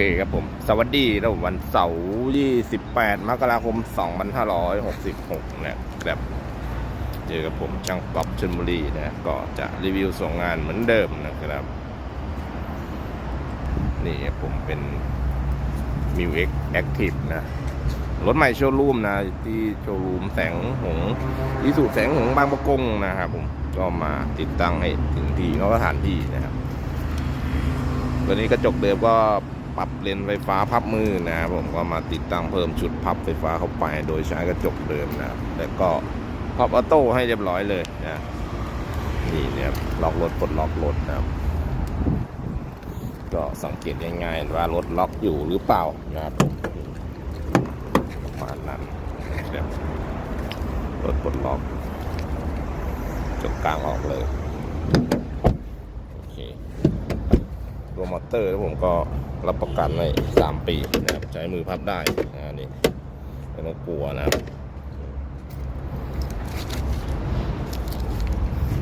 เคครับผม สวัสดีนะผมวันเสาร์28มกราคม2566นะครับเจอกับผมช่างป๊อปชลบุรีนะ ก็จะรีวิวส่งงานเหมือนเดิมนะครับ นี่ผมเป็น m ิว X Active นะ รถใหม่โชว์รูมนะ ที่โชว์รูมแสงหงยิสุแสงหงบางประกงนะครับผมก็มาติดตั้งให้ถึงที่นอกสถานที่นะครับตัวนี้กระจกเดิมก็ ปรับเลนไฟฟ้าพับมือนะครับผมก็มาติดตั้งเพิ่มชุดพับไฟฟ้าเข้าไป โดยใช้กระจกเดิมนะครับแล้วก็พับออโต้ให้เรียบร้อยเลยนะนี่เนี่ยล็อกรถปลดล็อกรถนะครับ ก็สังเกตง่ายๆว่ารถล็อกอยู่หรือเปล่านะครับประมาณนั้นนะครับรถปลดล็อกจกกลางออกเลยโอเค ตัวมอ เตอร์แล้วผมก็รับประกันไว้สามปีนะครับใช้มือพับได้นะนี่ไม่ต้องกลัวนะครับ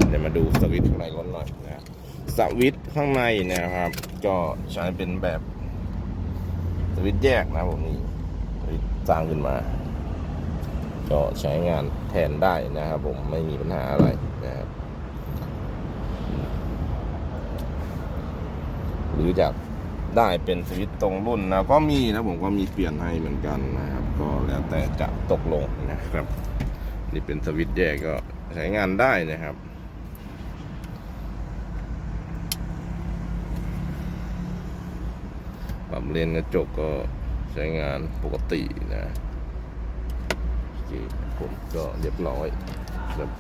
เดี๋ยวมาดูสวิตช์ข้างในรถหน่อยนะสวิตช์ข้างในนะครับ ก็ใช้เป็นแบบสวิตช์แยกนะผมนี่สวิตช์สร้างขึ้นมา ก็ใช้งานแทนได้นะครับ ผมไม่มีปัญหาอะไรนะครับ หรืออยากได้เป็นสวิตตรงรุ่นนะก็มีนะผมก็มีเปลี่ยนให้เหมือนกันนะครับ ก็แล้วแต่จะตกลงนะครับ นี่เป็นสวิตแยกก็ใช้งานได้นะครับปรับเลนกระจกก็ใช้งานปกตินะโอเคผมก็เรียบร้อยครับ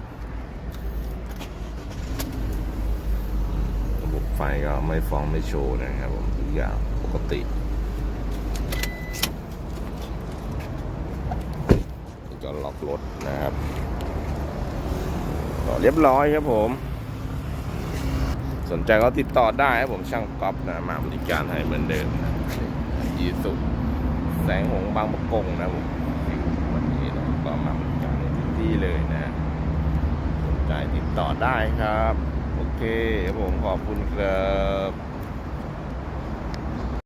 ระบบ ไฟก็ไม่ฟ้องไม่โชว์นะครับผมทุกอย่างปกตินี่ก็ล็อกรถนะครับเรียบร้อยครับผม สนใจก็ติดต่อได้ครับผมช่างก๊อฟนะมาบริการให้เหมือนเดิมนะยีสุแสงหงบางประกงนะผมวันนี้นะก็มาบริการในพื้นที่เลยนะสนใจติดต่อได้ครับ เคผมขอบคุณครับ